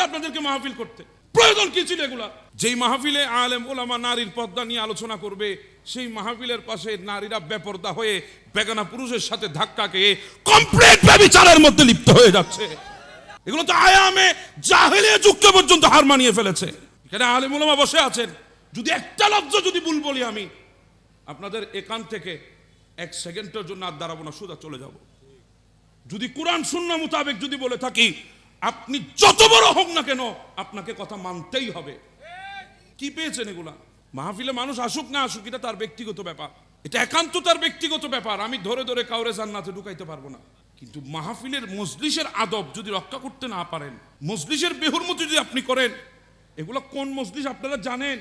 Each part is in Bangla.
বলেছে আপনাদেরকে মাহফিল করতে। প্রয়োজন কি ছিল এগুলা? যেই মাহফিলে আলেম, ওলামা নারীর পর্দা নিয়ে আলোচনা করবে, সেই মাহফিলের পাশে নারীরা বেপর্দা হয়ে বেগানা পুরুষের সাথে ধাক্কা খেয়ে কমপ্লিট ব্যবিচারের মধ্যে লিপ্ত হয়ে যাচ্ছে। এগুলো তো আয়ামে জাহেলিয়া যুগকে পর্যন্ত হার মানিয়ে ফেলেছে। এখানে আলেম, ওলামা বসে আছেন। যদি একটা লব্জ যদি ভুল বলি আমি, আপনাদের একান থেকে এক সেকেন্ডের জন্য আর দাঁড়াবো না, সোজা চলে যাব। যদি কোরআন শূন্য মোতাবেক যদি বলে থাকি আপনি যত বড় হোক না কেন আপনাকে কথা মানতেই হবে। কি পেয়েছেন এগুলা? মাহফিলে মানুষ আসুক না আসুক, এটা তার ব্যক্তিগত ব্যাপার। এটা একান্ত তার ব্যক্তিগত ব্যাপার। আমি ধরে ধরে কাউরে জান্নাতে ঢুকাইতে পারব না। কিন্তু মাহফিলের মজলিসের আদব যদি রক্ষা করতে না পারেন, মজলিসের বেহুরমতি যদি আপনি করেন, এগুলো কোন মজলিস আপনারা জানেন?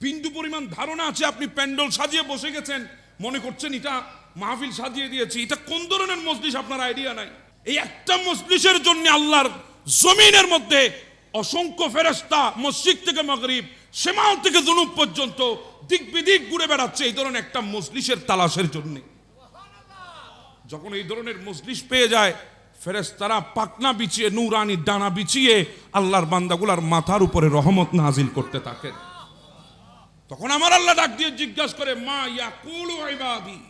বিন্দু পরিমাণ ধারণা আছে, আপনি প্যান্ডেল সাজিয়ে বসে গেছেন, মনে করছেন, এটা মাহফিল সাজিয়ে দিয়েছি। এটা কোন ধরনের মজলিস আপনার আইডিয়া নাই? এই একটা মজলিসের জন্য আল্লাহর জমিনের মধ্যে অসংখ্য ফেরেস্তা মসজিদ থেকে মগরিব সেমাল থেকে জুনুব পর্যন্ত দিক বিদিক ঘুরে বেড়াচ্ছে এই ধরনের একটা মজলিসের তালাশের জন্য। যখন এই ধরনের মজলিস পেয়ে যায় ফেরেস্তারা পাকনা বিছিয়ে, নূরানি ডানা বিছিয়ে আল্লাহর বান্দাগুলার মাথার উপরে রহমত নাজিল করতে থাকেন। তখন আমার আল্লাহ ডাক দিয়ে জিজ্ঞাসা করে, মা ইয়াকুলু ইবাদি?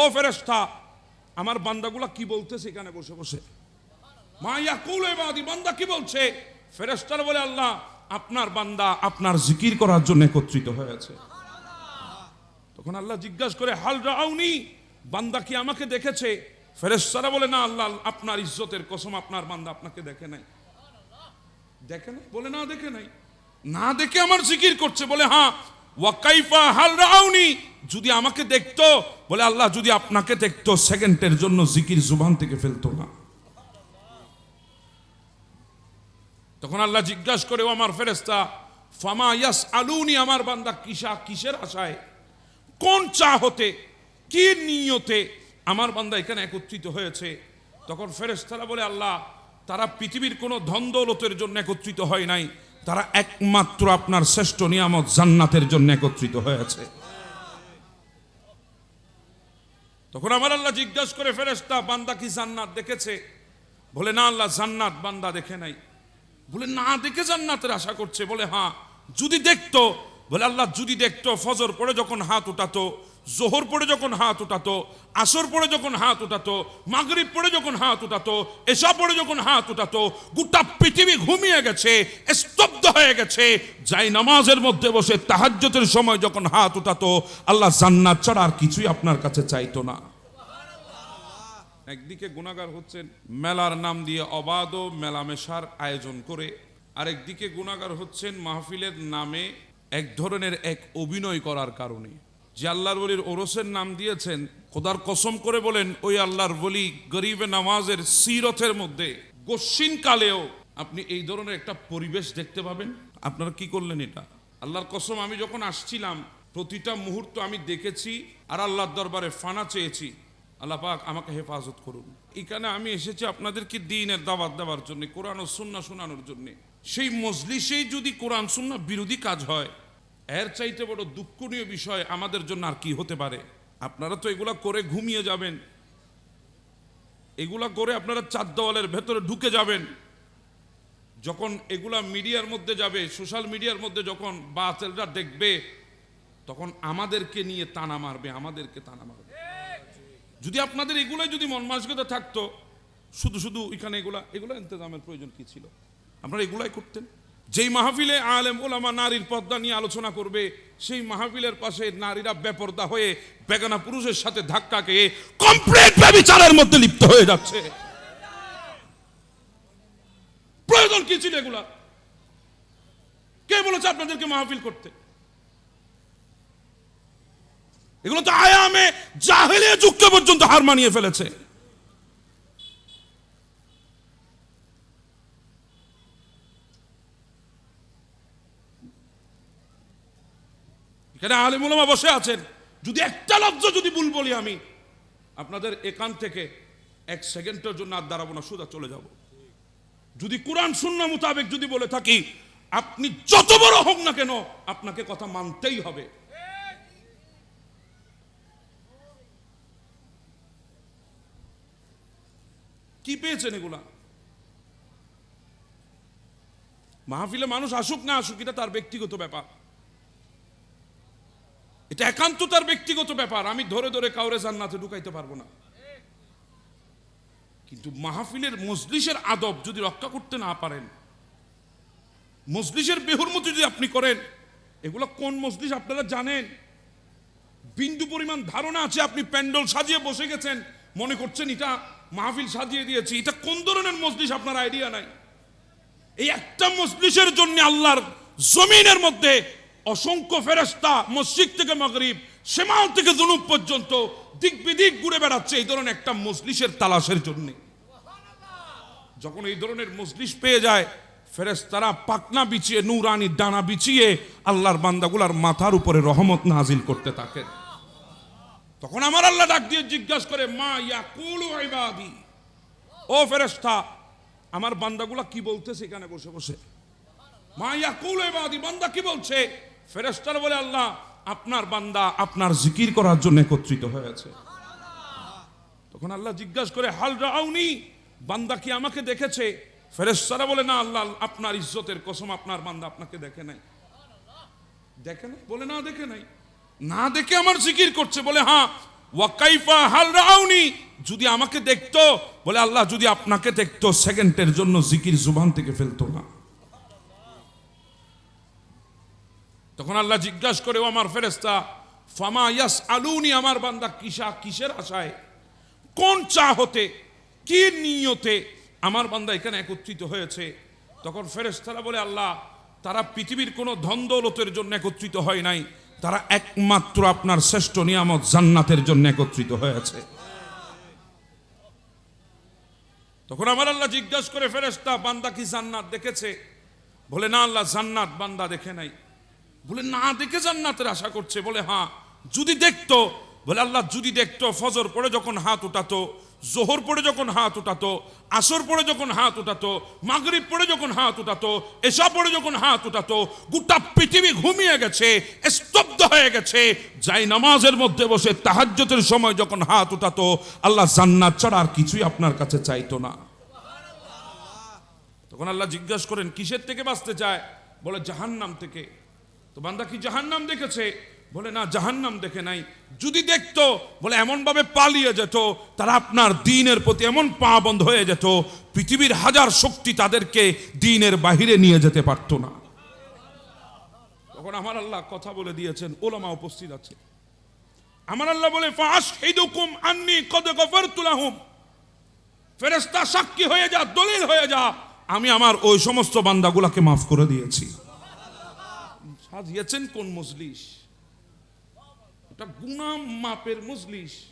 ও ফেরেশতা আমার বান্দাগুলা কি বলতেছে এখানে বসে বসে? মা ইয়াকুলু ইবাদি, বান্দা কি বলছে? ফেরেশতারা বলে, আল্লাহ, আপনার বান্দা আপনার জিকির করার জন্য একত্রিত হয়েছে। তখন আল্লাহ জিজ্ঞাসা করে, হাল রাউনি, বান্দা কি আমাকে দেখেছে? ফেরেশতারা বলে, না, আল্লাহ, আপনার ইজ্জতের কসম আপনার বান্দা আপনাকে দেখে নাই। দেখে নাই? বলে, না, দেখে নাই। না দেখে আমার জিকির করছে। বলে হ্যাঁ ওয়াকাইফা হাল রাউনি? যদি আমাকে দেখতো, বলে আল্লাহ যদি আপনাকে দেখতো, সেকেন্ডের জন্য জিকির জুবান থেকে ফেলতো না। তখন আল্লাহ জিজ্ঞাসা করে আমার ফেরেস্তা ফামা ইয়াস আলুনি আমার বান্দা, কিসা, কিসের আশায়? কোন চাহতে কি নিয়তে? আমার বান্দা এখানে একত্রিত হয়েছে। তখন ফেরেশতারা বলে, আল্লাহ, তারা পৃথিবীর কোনো ধন দৌলতের জন্য একত্রিত হয় নাই। তারা একমাত্র আপনার শ্রেষ্ঠ নিয়ামত জান্নাতের জন্য একত্রিত হয়েছে। তখন আমার আল্লাহ জিজ্ঞাসা করে ফেরেস্তা বান্দা কি জান্নাত দেখেছে? বলে, না আল্লাহ, জান্নাত বান্দা দেখে নাই। বলে, না দেখে জান্নাতের আশা করছে। বলে হ্যাঁ যদি দেখতো, বলে, আল্লাহ, যদি দেখতো, ফজর পড়ে যখন হাত উঠাতো জোহর পড়ে যখন হাত উঠাতো, আসর পড়ে যখন হাত উঠাতো, মাগরিব পড়ে যখন হাত উঠাতো এসা পড়ে যখন হাত উঠাতো, গোটা পৃথিবী ঘুমিয়ে গেছে, স্তব্ধ হয়ে গেছে। যাই নামাজের মধ্যে বসে তাহাজ্জতের সময় যখন হাত উঠাতো, আল্লাহ জান্নাত ছাড়া আর কিছুই আপনার কাছে চাইতো না। একদিকে গুণাগার হচ্ছেন, মেলার নাম দিয়ে অবাধ মেলামেশার আয়োজন করে। আরেকদিকে গুণাগার হচ্ছেন মাহফিলের নামে এক ধরনের এক অভিনয় করার কারণে। যে আল্লাহর বলির ওরসের নাম দিয়েছেন, খোদার কসম করে বলেন, ওই আল্লাহর বলি গরিবে নামাজের সিরথের মধ্যে গস্বিন কালেও আপনি এই ধরনের একটা পরিবেশ দেখতে পাবেন। আপনারা কি করলেন এটা? আল্লাহর কসম, আমি যখন আসছিলাম, প্রতিটা মুহূর্ত আমি দেখেছি আর আল্লাহর দরবারে ফানা চেয়েছি। আল্লাহ পাক আমাকে হেফাজত করুন। এখানে আমি এসেছি আপনাদেরকে দিনের দাওয়াত দেওয়ার জন্য, কোরআন ও সুন্না শোনানোর জন্য? সেই মজলিসেই যদি কোরআন সুন্না বিরোধী কাজ হয় এর চাইতে বড় দুঃখনীয় বিষয় আমাদের জন্য আর কি হতে পারে? আপনারা তো এগুলা করে ঘুমিয়ে যাবেন। এগুলা করে আপনারা চার দেওয়ালের ভেতরে ঢুকে যাবেন। যখন এগুলা মিডিয়ার মধ্যে যাবে, সোশ্যাল মিডিয়ার মধ্যে যখন বাতেলরা দেখবে, তখন আমাদেরকে নিয়ে টানা মারবে, আমাদেরকে টানা মারবে। যদি আপনাদের এগুলাই যদি মন মানসিকতা থাকতো, শুধু শুধু এখানে এগুলা, এগুলো ইন্তজামের প্রয়োজন কি ছিল? আপনারা এগুলাই করতেন? যেই মাহফিলে আলেম ওলামা নারীর পর্দা নিয়ে আলোচনা করবে, সেই মাহফিলের পাশে নারীরা বেপর্দা হয়ে বেগানা পুরুষের সাথে ধাক্কা খেয়ে কমপ্লিট ব্যবিচারের মধ্যে লিপ্ত হয়ে যাচ্ছে। প্রয়োজন কি ছিল এগুলা? কে বলেছে আপনাদেরকে মাহফিল করতে? এগুলো তো আয়ামে জাহেলিয়া যুগকে পর্যন্ত হার মানিয়ে ফেলেছে। এখানে আলিমুলামা বসে আছেন। যদি একটা লব্জ যদি ভুল বলি আমি, আপনাদের একান থেকে এক সেকেন্ডের জন্য আর দাঁড়াবো না, সোজা চলে যাব। যদি কোরআন শূন্য মোতাবেক যদি বলে থাকি, আপনি যত বড় হোক না কেন আপনাকে কথা মানতেই হবে। কি পেয়েছেন এগুলা? মাহফিলে মানুষ আসুক না আসুক, এটা তার ব্যক্তিগত ব্যাপার। এটা একান্ত তার ব্যক্তিগত ব্যাপার। আমি ধরে ধরে কাউরে জান্নাতে ঢুকাইতে পারব না। কিন্তু মাহফিলের মজলিসের আদব যদি রক্ষা করতে না পারেন, মজলিসের বেহুরমতি যদি আপনি করেন, এগুলো কোন মজলিস আপনারা জানেন? বিন্দু পরিমাণ ধারণা আছে, আপনি প্যান্ডেল সাজিয়ে বসে গেছেন, মনে করছেন এটা মাহফিল সাজিয়ে দিয়েছি। এটা কোন ধরনের মজলিস আপনার আইডিয়া নাই? এই একটা মজলিসের জন্য আল্লাহর জমিনের মধ্যে অসংখ্য ফেরেস্তা মসজিদ থেকে মগরিব সেমাও থেকে জুনুব পর্যন্ত দিক বিদিক ঘুরে বেড়াচ্ছে এই ধরনের একটা মজলিসের তালাশের জন্য। যখন এই ধরনের মজলিস পেয়ে যায় ফেরেস্তারা পাকনা বিছিয়ে, নুরানি ডানা বিছিয়ে আল্লাহর বান্দাগুলার মাথার উপরে রহমত নাজিল করতে থাকেন তখন আমার আল্লাহ ডাক দিয়ে জিজ্ঞাসা করে, মা ইয়াকুলু ইবাদি? ও ফেরেস্তা আমার বান্দাগুলা কি বলতেছে এখানে বসে বসে? মা ইয়াকুল ইবাদি? বান্দা কি বলছে? ফেরেশতারা বলে, আল্লাহ, আপনার বান্দা আপনার জিকির করার জন্য একত্রিত হয়েছে। তখন আল্লাহ জিজ্ঞাসা করে, হাল রাউনি, বান্দা কি আমাকে দেখেছে? ফেরেশতারা বলে, না, আল্লাহ, আপনার ইজ্জতের কসম আপনার বান্দা আপনাকে দেখে নাই। দেখে নাই? বলে, না, দেখে নাই। না দেখে আমার জিকির করছে। বলে হ্যাঁ। ওয়াকাইফা হাল রাউনি, যদি আমাকে দেখতো। বলে, আল্লাহ, যদি আপনাকে দেখতো, সেকেন্ডের জন্য জিকির জুবান থেকে ফেলতো না। তখন আল্লাহ জিজ্ঞাসা করে, ও আমার ফেরেস্তা ফামা ইয়াস আলুনি আমার বান্দা কিসা, কিসের আশায়? কোন চা হতে? কি নিয়তে আমার বান্দা এখানে একত্রিত হয়েছে? তখন ফেরেস্তারা বলে, আল্লাহ, তারা পৃথিবীর কোনো ধন দৌলতের জন্য একত্রিত হয় নাই। তারা একমাত্র আপনার শ্রেষ্ঠ নিয়ামত জান্নাতের জন্য একত্রিত হয়েছে। তখন আমার আল্লাহ জিজ্ঞাসা করে ফেরেস্তা বান্দা কি জান্নাত দেখেছে? বলে, না, আল্লাহ, জান্নাত বান্দা দেখে নাই। বলে, না দেখে জান্নাতের আশা করছে। বলে হ্যাঁ। যদি দেখতো, বলে, আল্লাহ যদি দেখতো, ফজর পড়ে যখন হাত উঠাতো, জোহর পড়ে যখন হাত উঠাতো, আসর পড়ে যখন হাত উঠাতো, মাগরিব পড়ে যখন হাত উঠাতো এসা পড়ে যখন হাত উঠাতো, গোটা পৃথিবী ঘুমিয়ে গেছে, স্তব্ধ হয়ে গেছে, যাই নামাজের মধ্যে বসে তাহাজ্জতের সময় যখন হাত উঠাতো, আল্লাহ জান্নাত ছাড়া আর কিছুই আপনার কাছে চাইতো না। তখন আল্লাহ জিজ্ঞাসা করেন, কিসের থেকে বাঁচতে চায়? বলে, জাহান্নাম থেকে। তো বান্দা কি জাহান্নাম দেখেছে? বলে, না, জাহান্নাম দেখে নাই। যদি দেখতো, বলে এমন ভাবে পালিয়ে যেত, তারা আপনার দিনের প্রতি এমন পা বন্ধ হয়ে যেত, পৃথিবীর হাজার শক্তি তাদেরকে দিনের বাহিরে নিয়ে যেতে পারতো না। তখন আমার আল্লাহ কথা বলে দিয়েছেন, ওলামা উপস্থিত আছে। আমার আল্লাহ বলে ফাঁস হেদুকুম আন্নি কদ গফরতু লাহুম। ফেরেশতা সাক্ষী হয়ে যা, দলিল হয়ে যা, আমি আমার ওই সমস্ত বান্দাগুলাকে মাফ করে দিয়েছি। সাজিয়েছেন কোন মজলিস? এটা গুনা মাপের মজলিস।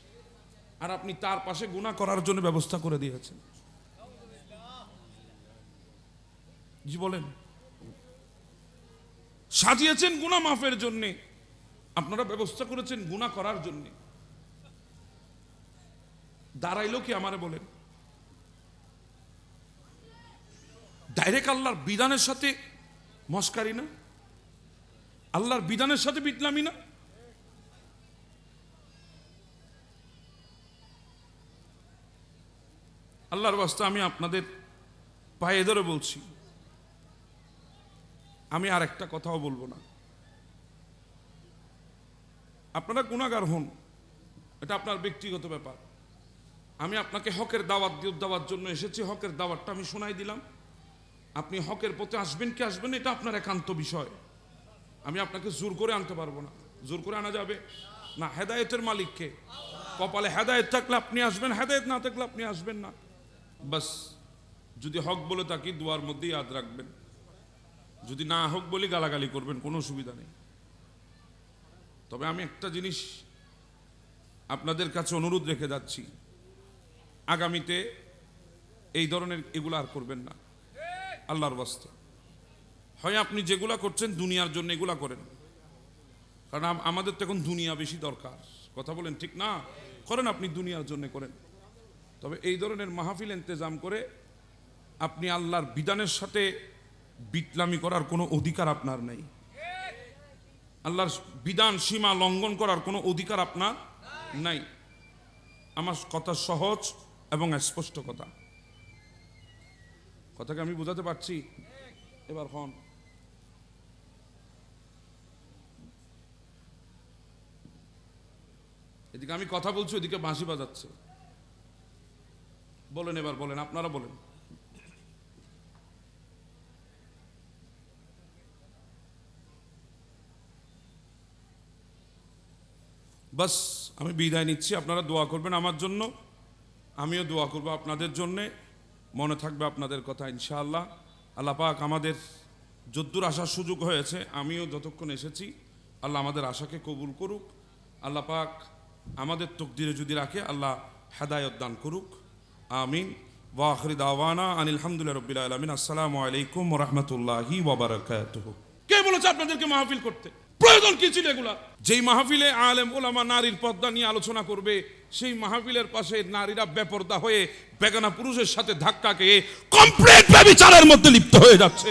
আর আপনি তার পাশে গুনাহ করার জন্য ব্যবস্থা করে দিয়েছেন। জি, বলেন। সাজিয়েছেন গুনাহ মাফের জন্যে। আপনারা ব্যবস্থা করেছেন গুনাহ করার জন্যে। দাঁড়াইলো কি আমারে বলেন? ডাইরেক্ট আল্লাহর বিধানের সাথে মস্কারি না? আল্লাহর বিধানের সাথে বিটলামি না? আল্লাহর বাস্তা আমি আপনাদের পায়ে ধরে বলছি। আমি আর একটা কথাও বলব না। আপনারা গুণাগার হন, এটা আপনার ব্যক্তিগত ব্যাপার। আমি আপনাকে হকের দাওয়াত দিয়ে দেওয়ার জন্য এসেছি, হকের দাওয়াতটা আমি শোনাই দিলাম। আপনি হকের পথে আসবেন কি আসবেন এটা আপনার একান্ত বিষয়। আমি আপনাকে জোর করে আনতে পারব না। জোর করে আনা যাবে? না, হেদায়তের মালিককে। কপালে হেদায়েত থাকলে আপনি আসবেন, হেদায়েত না থাকলে আপনি আসবেন না। বাস, যদি হক বলে থাকি, দুয়ার মধ্যেই ইয়াদ রাখবেন। যদি না হোক বলি গালাগালি করবেন, কোনো অসুবিধা নেই। তবে আমি একটা জিনিস আপনাদের কাছে অনুরোধ রেখে যাচ্ছি। আগামীতে এই ধরনের এগুলো আর করবেন না। আল্লাহর বাস্তে হয় আপনি যেগুলা করছেন দুনিয়ার জন্য এগুলা করেন। কারণ আমাদের তো এখন দুনিয়া বেশি দরকার। কথা বলেন ঠিক না? করেন আপনি দুনিয়ার জন্য করেন। তবে এই ধরনের মাহফিল ইন্তেজাম করে আপনি আল্লাহর বিধানের সাথে বিটলামি করার কোনো অধিকার আপনার নেই। আল্লাহর বিধান সীমা লঙ্ঘন করার কোনো অধিকার আপনার নাই। আমার কথা সহজ এবং স্পষ্ট কথা। কথাকে আমি বোঝাতে পারছি? এবার হন। এদিকে আমি কথা বলছি ওদিকে বাঁশি বাজাচ্ছে। বলেন এবার, বলেন, আপনারা বলেন। বাস, আমি বিদায় নিচ্ছি, আপনারা দোয়া করবেন আমার জন্য। আমিও দোয়া করব আপনাদের জন্যে। মনে থাকবে আপনাদের কথা, ইনশাআল্লাহ। আল্লাহ পাক আমাদের যদ্দূর আসার সুযোগ হয়েছে, আমিও যতক্ষণ এসেছি, আল্লাহ আমাদের আশাকে কবুল করুক। আল্লাহ পাক আমাদের তকদিরে যদি রাখে, আল্লাহ হেদায়ত দান করুক। আমিন। ওয়াখরি দাওয়ানা আনিল হামদুলিল্লাহ রবিল আলমিন। আসসালামু আলাইকুম রহমতুল্লাহি ওবরাকাতুহু কে বলেছে আপনাদেরকে মাহফিল করতে? প্রয়োজন কি ছিল এগুলা? যেই মাহফিলে আলেম, ওলামা নারীর পর্দা নিয়ে আলোচনা করবে, সেই মাহফিলের পাশে নারীরা বেপর্দা হয়ে বেগানা পুরুষের সাথে ধাক্কা খেয়ে কমপ্লিট ব্যবিচারের মধ্যে লিপ্ত হয়ে যাচ্ছে।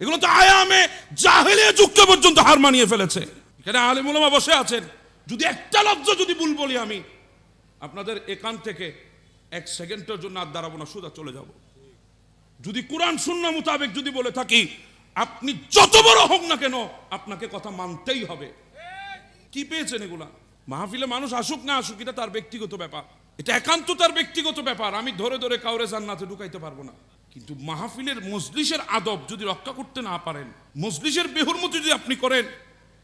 এগুলো তো আয়ামে জাহেলিয়া যুগকে পর্যন্ত হার মানিয়ে ফেলেছে। এখানে আলেম, ওলামা বসে আছেন। যদি একটা লব্জ যদি ভুল বলি আমি, আপনাদের একান থেকে এক সেকেন্ডের জন্য আর দাঁড়াবো না, সোজা চলে যাব। যদি কোরআন শূন্য মোতাবেক যদি বলে থাকি, আপনি যত বড় হোক না কেন আপনাকে কথা মানতেই হবে। কি পেয়েছেন এগুলা? মাহফিলে মানুষ আসুক না আসুক, এটা তার ব্যক্তিগত ব্যাপার। এটা একান্ত তার ব্যক্তিগত ব্যাপার। আমি ধরে ধরে কাউরে জান্নাতে ঢুকাইতে পারব না। কিন্তু মাহফিলের মজলিসের আদব যদি রক্ষা করতে না পারেন, মজলিসের বেহুরমতি যদি আপনি করেন,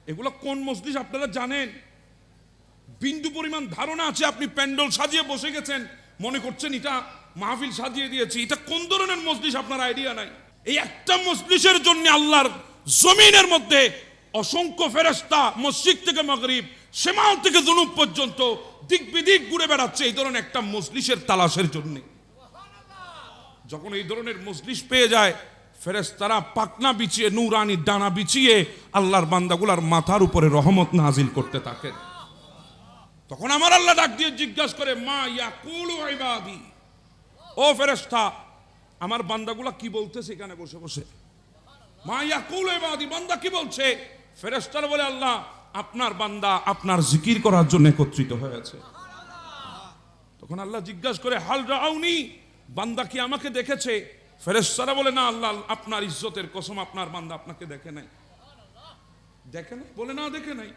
এগুলো কোন মজলিস আপনারা জানেন? বিন্দু পরিমাণ ধারণা আছে, আপনি প্যান্ডেল সাজিয়ে বসে গেছেন, মনে করছেন এটা মাহফিল সাজিয়ে দিয়েছি, এটা কোন ধরনের মজলিস? আপনার আইডিয়া নাই। এই একটা মজলিসের জন্য আল্লাহর জমিনের মধ্যে অসংখ্য ফেরেস্তা মসজিদ থেকে মগরিব, সেমাল থেকে জুনুব পর্যন্ত দিক বিদিক ঘুরে বেড়াচ্ছে এই ধরনের একটা মজলিসের তালাশের জন্য। যখন এই ধরনের মজলিস পেয়ে যায় ফেরেস্তারা পাকনা বিছিয়ে, নূরানি ডানা বিছিয়ে আল্লাহর বান্দাগুলার মাথার উপরে রহমত নাজিল করতে থাকেন। তখন আমার আল্লাহ ডাক দিয়ে জিজ্ঞাসা করে, মা ইয়াকুলু ইবাদি? ও ফেরেশতা, আমার বান্দাগুলা কি বলতেছে এখানে বসে বসে? মা ইয়াকুলু ইবাদি, বান্দা কি বলছে? ফেরেশতারা বলে, আল্লাহ, আপনার বান্দা আপনার জিকির করার জন্য একত্রিত হয়েছে। তখন আল্লাহ জিজ্ঞাসা করে, হাল রাউনি, বান্দা কি আমাকে দেখেছে? ফেরেশতারা বলে, না, আল্লাহ, আপনার ইজ্জতের কসম আপনার বান্দা আপনাকে দেখে নাই। দেখে নাই? বলে, না, দেখে নাই।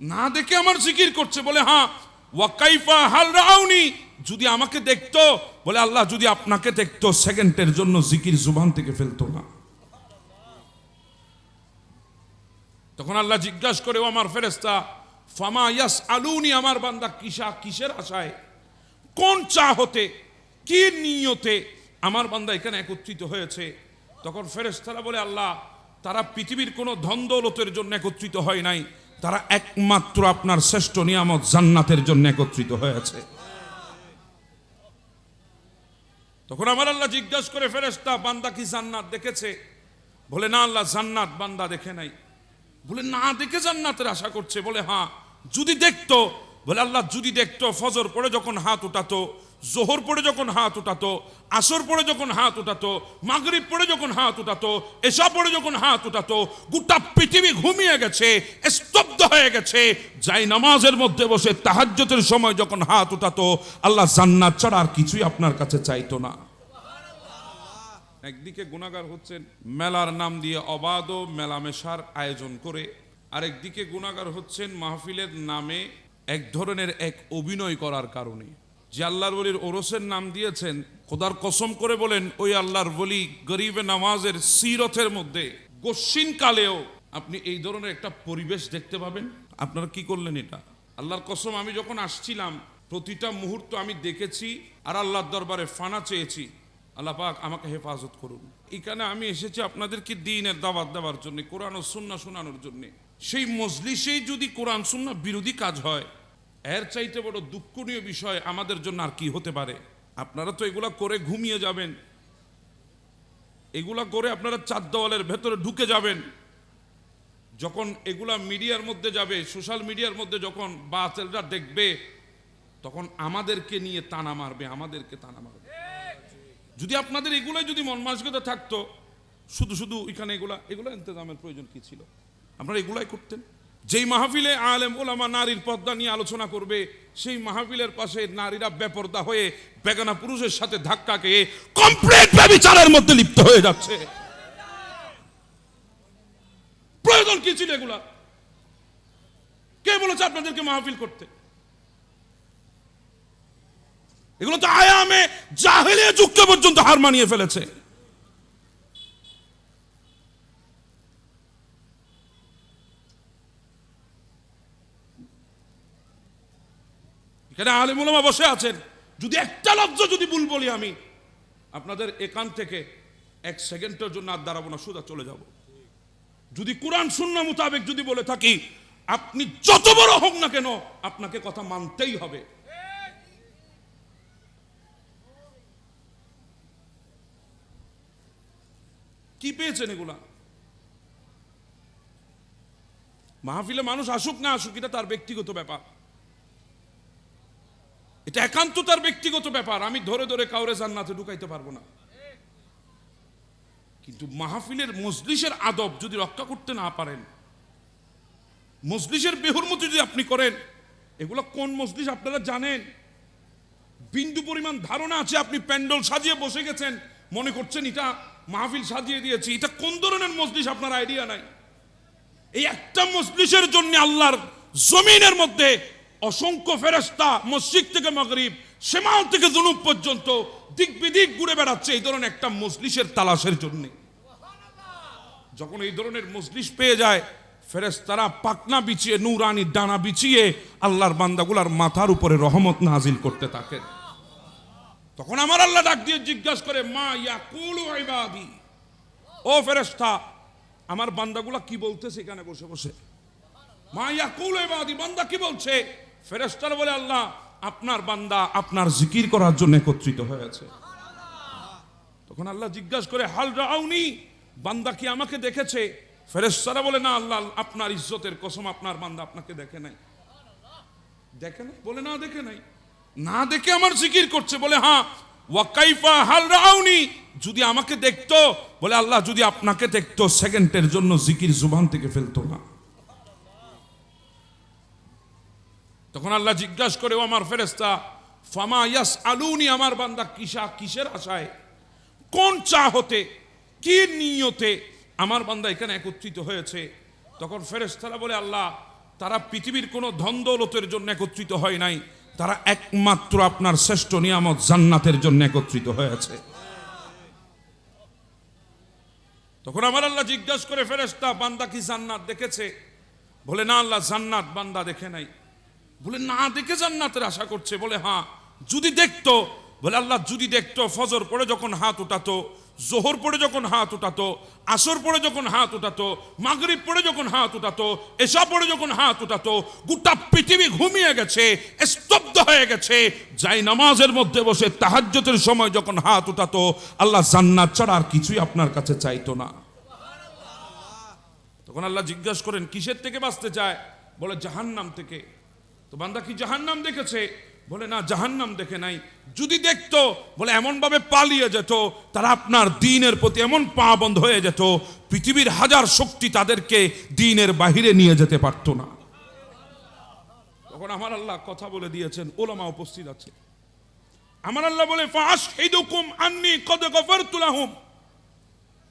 না দেখে আমার জিকির করছে, বলে হ্যাঁ ওয়াকাইফা হাল রাউনি? যদি আমাকে দেখতো, বলে, আল্লাহ যদি আপনাকে দেখতো, সেকেন্ডের জন্য জিকির জুবান থেকে ফেলতো না। তখন আল্লাহ জিজ্ঞাসা করে আমার ফেরেস্তা ফামা ইয়াস আলুনি আমার বান্দা, কিসা, কিসের আশায়? কোন চাহতে কি নিয়তে? আমার বান্দা এখানে একত্রিত হয়েছে। তখন ফেরেস্তারা বলে, আল্লাহ, তারা পৃথিবীর কোনো ধন দৌলতের জন্য একত্রিত হয় নাই। তারা একমাত্র আপনার শ্রেষ্ঠ নিয়ামত জান্নাতের জন্য একত্রিত হয়েছে। তখন আমার আল্লাহ জিজ্ঞাসা করে ফেরেস্তা বান্দা কি জান্নাত দেখেছে? বলে, না আল্লাহ, জান্নাত বান্দা দেখে নাই। বলে, না দেখে জান্নাতের আশা করছে। বলে হ্যাঁ যদি দেখতো, বলে, আল্লাহ, যদি দেখতো, ফজর পড়ে যখন হাত উঠাতো জোহর পড়ে যখন হাত উঠাতো, আসর পড়ে যখন হাত উঠাতো, মাগরিব পড়ে যখন হাত উঠাতো এসা পড়ে যখন হাত উঠাতো, গোটা পৃথিবী ঘুমিয়ে গেছে, স্তব্ধ হয়ে গেছে। যাই নামাজের মধ্যে বসে তাহাজ্জতের সময় যখন হাত উঠাতো, আল্লাহ জান্নাত ছাড়া আর কিছুই আপনার কাছে চাইতো না। একদিকে গুণাগার হচ্ছেন, মেলার নাম দিয়ে অবাধ মেলামেশার আয়োজন করে। আরেকদিকে গুণাগার হচ্ছেন মাহফিলের নামে এক ধরনের এক অভিনয় করার কারণে। যে আল্লাহর বলির ওরসের নাম দিয়েছেন, খোদার কসম করে বলেন, ওই আল্লাহর বলি গরিবে নামাজের সিরথের মধ্যে গস্বিন কালেও আপনি এই ধরনের একটা পরিবেশ দেখতে পাবেন। আপনারা কি করলেন এটা? আল্লাহর কসম, আমি যখন আসছিলাম, প্রতিটা মুহূর্ত আমি দেখেছি আর আল্লাহর দরবারে ফানা চেয়েছি। আল্লাহ পাক আমাকে হেফাজত করুন। এখানে আমি এসেছি আপনাদেরকে দিনের দাওয়াত দেওয়ার জন্য, কোরআন ও সুন্না শোনানোর জন্য। সেই মজলিসেই যদি কোরআন সুন্না বিরোধী কাজ হয় এর চাইতে বড় দুঃখনীয় বিষয় আমাদের জন্য আর কি হতে পারে? আপনারা তো এগুলা করে ঘুমিয়ে যাবেন। এগুলা করে আপনারা চার দেওয়ালের ভেতরে ঢুকে যাবেন। যখন এগুলা মিডিয়ার মধ্যে যাবে, সোশ্যাল মিডিয়ার মধ্যে যখন বাতেলরা দেখবে, তখন আমাদেরকে নিয়ে তানা মারবে, আমাদেরকে তানা মারবে। যদি আপনাদের এগুলোই যদি মন মানসিকতা থাকতো, শুধু শুধু এখানে এগুলা, এগুলো ইন্তজামের প্রয়োজন কি ছিল? আপনারা এগুলাই করতেন? যেই মাহফিলে আলেম ওলামা নারীর পর্দা নিয়ে আলোচনা করবে, সেই মাহফিলের পাশে নারীরা বেপর্দা হয়ে বেগানা পুরুষের সাথে ধাক্কা খেয়ে কমপ্লিট ব্যবিচারের মধ্যে লিপ্ত হয়ে যাচ্ছে। প্রয়োজন কি ছিল এগুলা? কে বলেছে আপনাদেরকে মাহফিল করতে? এগুলো তো আয়ামে জাহেলিয়া যুগকে পর্যন্ত হার মানিয়ে ফেলেছে। এখানে আলিমুলামা বসে আছেন? যদি একটা লব্জ যদি ভুল বলি আমি, আপনাদের এখান থেকে এক সেকেন্ডের জন্য আর দাঁড়াবো না, সোজা চলে যাব। যদি কোরআন শূন্য মোতাবেক যদি বলে থাকি, আপনি যত বড় হোক না কেন আপনাকে কথা মানতেই হবে। কি পেয়েছেন এগুলা? মাহফিলে মানুষ আসুক না আসুক, এটা তার ব্যক্তিগত ব্যাপার। এটা একান্ত তার ব্যক্তিগত ব্যাপার। আমি ধরে ধরে কাউরে জান্নাতে ঢুকাইতে পারব না। কিন্তু মাহফিলের মজলিসের আদব যদি রক্ষা করতে না পারেন, মজলিসের বেহুরমতি যদি আপনি করেন, এগুলো কোন মজলিস আপনারা জানেন? বিন্দু পরিমাণ ধারণা আছে, আপনি প্যান্ডল সাজিয়ে বসে গেছেন, মনে করছেন এটা মাহফিল সাজিয়ে দিয়েছি। এটা কোন ধরনের মজলিস? আপনার আইডিয়া নাই। এই একটা মজলিসের জন্য আল্লাহর জমিনের মধ্যে অসংখ্য ফেরেস্তা মসজিদ থেকে মগরিব সেমাও থেকে জুনুব পর্যন্ত দিক বিদিক ঘুরে বেড়াচ্ছে এই ধরনের একটা মজলিসের তালাশের জন্য। যখন এই ধরনের মজলিস পেয়ে যায় ফেরেস্তারা পাকনা বিছিয়ে, নুরানি ডানা বিছিয়ে আল্লাহর বান্দাগুলার মাথার উপরে রহমত নাজিল করতে থাকেন। তখন আমার আল্লাহ ডাক দিয়ে জিজ্ঞাসা করে, মা ইয়াকুলু ইবাদি? ও ফেরেস্তা আমার বান্দাগুলা কি বলতেছে এখানে বসে বসে? মা ইয়াকুল ইবাদি, বান্দা কি বলছে? ফেরেশতারা বলে, আল্লাহ, আপনার বান্দা আপনার জিকির করার জন্য একত্রিত হয়েছে। তখন আল্লাহ জিজ্ঞাসা করে, হাল রাউনি, বান্দা কি আমাকে দেখেছে? ফেরেশতারা বলে, না, আল্লাহ, আপনার ইজ্জতের কসম আপনার বান্দা আপনাকে দেখে নাই। দেখে নাই? বলে, না, দেখে নাই। না দেখে আমার জিকির করছে। বলে হ্যাঁ। ওয়াকাইফা হাল রাউনি, যদি আমাকে দেখতো। বলে, আল্লাহ, যদি আপনাকে দেখতো, সেকেন্ডের জন্য জিকির জুবান থেকে ফেলতো না। তখন আল্লাহ জিজ্ঞাসা করে, ও আমার ফেরেস্তা ফামা ইয়াস আলুনি আমার বান্দা কিসা, কিসের আশায়? কোন চা হতে, কি নিয়তে আমার বান্দা এখানে একত্রিত হয়েছে? তখন ফেরেস্তারা বলে, আল্লাহ, তারা পৃথিবীর কোনো ধন দৌলতের জন্য একত্রিত হয় নাই। তারা একমাত্র আপনার শ্রেষ্ঠ নিয়ামত জান্নাতের জন্য একত্রিত হয়েছে। তখন আমার আল্লাহ জিজ্ঞাসা করে ফেরেস্তা বান্দা কি জান্নাত দেখেছে? বলে, না, আল্লাহ, জান্নাত বান্দা দেখে নাই। বলে, না দেখে জান্নাতের আশা করছে। বলে হ্যাঁ। যদি দেখতো, বলে, আল্লাহ, যদি দেখতো, ফজর পড়ে যখন হাত উঠাতো, জোহর পড়ে যখন হাত উঠাতো, আসর পড়ে যখন হাত উঠাতো, মাগরিব পড়ে যখন হাত উঠাতো এসা পড়ে যখন হাত উঠাতো, গোটা পৃথিবী ঘুমিয়ে গেছে, স্তব্ধ হয়ে গেছে, যাই নামাজের মধ্যে বসে তাহাজ্জতের সময় যখন হাত উঠাতো, আল্লাহ জান্নাত ছাড়া আর কিছুই আপনার কাছে চাইতো না। তখন আল্লাহ জিজ্ঞাসা করেন, কিসের থেকে বাঁচতে চায়? বলে, জাহান্নাম থেকে। তো বান্দা কি জাহান্নাম দেখেছে? বলে, না, জাহান্নাম দেখে নাই। যদি দেখতো, বলে এমন ভাবে পালিয়ে যেত, তারা আপনার দিনের প্রতি এমন পা বন্ধ হয়ে যেত, পৃথিবীর হাজার শক্তি তাদেরকে দিনের বাহিরে নিয়ে যেতে পারতো না। তখন আমার আল্লাহ কথা বলে দিয়েছেন, ওলামা উপস্থিত আছে। আমার আল্লাহ বলে ফাঁস হেদুকুম আন্নি কদ গফরতু লাহুম।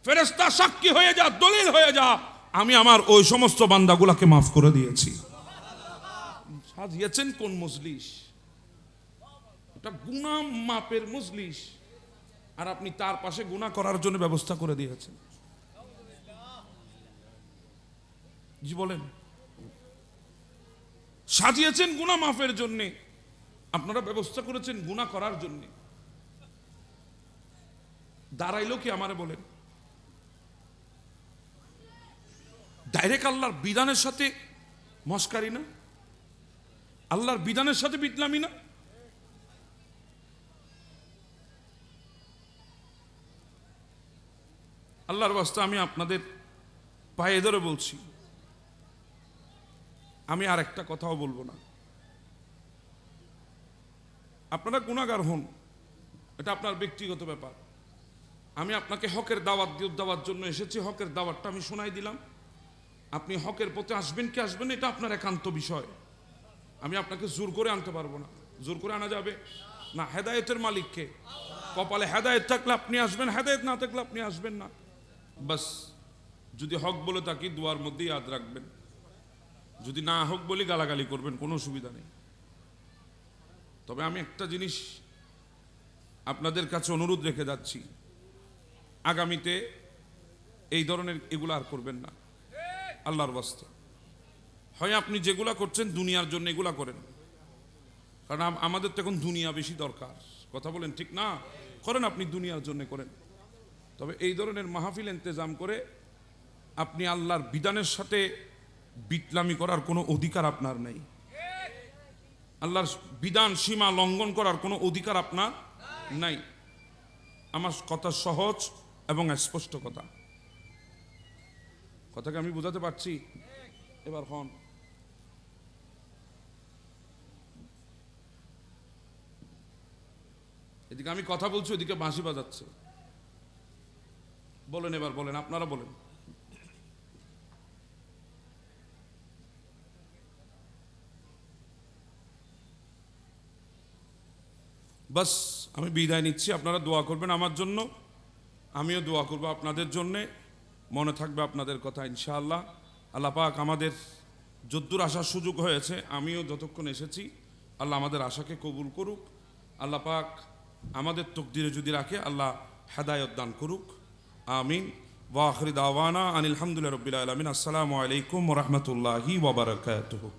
ফেরেশতা সাক্ষী হয়ে যা, দলিল হয়ে যা, আমি আমার ওই সমস্ত বান্দাগুলাকে মাফ করে দিয়েছি। সাজিয়েছেন কোন মজলিস? এটা গুনা মাপের মজলিস। আর আপনি তার পাশে গুণা করার জন্য ব্যবস্থা করে দিয়েছেন। জি, বলেন। সাজিয়েছেন গুনা মাফের জন্যে আপনারা ব্যবস্থা করেছেন গুণা করার জন্যে। দাঁড়াইলো কি আমারে বলেন? ডাইরেক্ট আল্লাহর বিধানের সাথে মস্কারি না? আল্লাহর বিধানের সাথে বিটলামি না? আল্লাহর বাস্তা আমি আপনাদের পায়ে ধরে বলছি। আমি আর একটা কথাও বলব না। আপনারা গুণাগার হন। এটা আপনার ব্যক্তিগত ব্যাপার। আমি আপনাকে হকের দাওয়াত দিয়ে দেওয়ার জন্য এসেছি। হকের দাওয়াতটা আমি শোনাই দিলাম। আপনি হকের পথে আসবেন কি আসবেন, এটা আপনার একান্ত বিষয়। আমি আপনাকে জোর করে আনতে পারব না। জোর করে আনা যাবে? না, হেদায়েতের মালিককে। কপালে হেদায়েত থাকলে আপনি আসবেন, হেদায়েত না থাকলে আপনি আসবেন না। বাস, যদি হক বলে তাকে দুয়ার মধ্যে ইয়াদ রাখবেন। যদি না হোক বলে, গালাগালি করবেন, কোনো অসুবিধা নেই। তবে আমি একটা জিনিস আপনাদের কাছে অনুরোধ রেখে যাচ্ছি। আগামীতে এই ধরনের এগুলো আর করবেন না। আল্লাহর বাস্তে হয় আপনি যেগুলা করছেন দুনিয়ার জন্য এগুলা করেন। কারণ আমাদের তো এখন দুনিয়া বেশি দরকার। কথা বলেন ঠিক না? করেন আপনি দুনিয়ার জন্য করেন। তবে এই ধরনের মাহফিল ইন্তেজাম করে আপনি আল্লাহর বিধানের সাথে বিটলামি করার কোনো অধিকার আপনার নেই। আল্লাহর বিধান সীমা লঙ্ঘন করার কোনো অধিকার আপনার নাই। আমার কথা সহজ এবং স্পষ্ট কথা। কথাকে আমি বোঝাতে পারছি? এবার হন। এদিকে আমি কথা বলছি, ওদিকে বাঁশি বাজাচ্ছে। বলেন এবার, বলেন, আপনারা বলেন। বাস, আমি বিদায় নিচ্ছি, আপনারা দোয়া করবেন আমার জন্য। আমিও দোয়া করব আপনাদের জন্যে। মনে থাকবে আপনাদের কথা, ইনশাআল্লাহ। আল্লাহ পাক আমাদের যদ্দূর আসার সুযোগ হয়েছে, আমিও যতক্ষণ এসেছি, আল্লাহ আমাদের আশাকে কবুল করুক। আল্লাহ পাক আমাদের তকদিরে যদি রাখে, আল্লাহ হেদায়ত দান করুক। আমিন। ওয়াখরি আওয়ানা আনিল হামদুলিল্লাহ রবিল আলমিন। আসসালামু আলাইকুম রহমতুল্লাহি ওবরাকাতুহু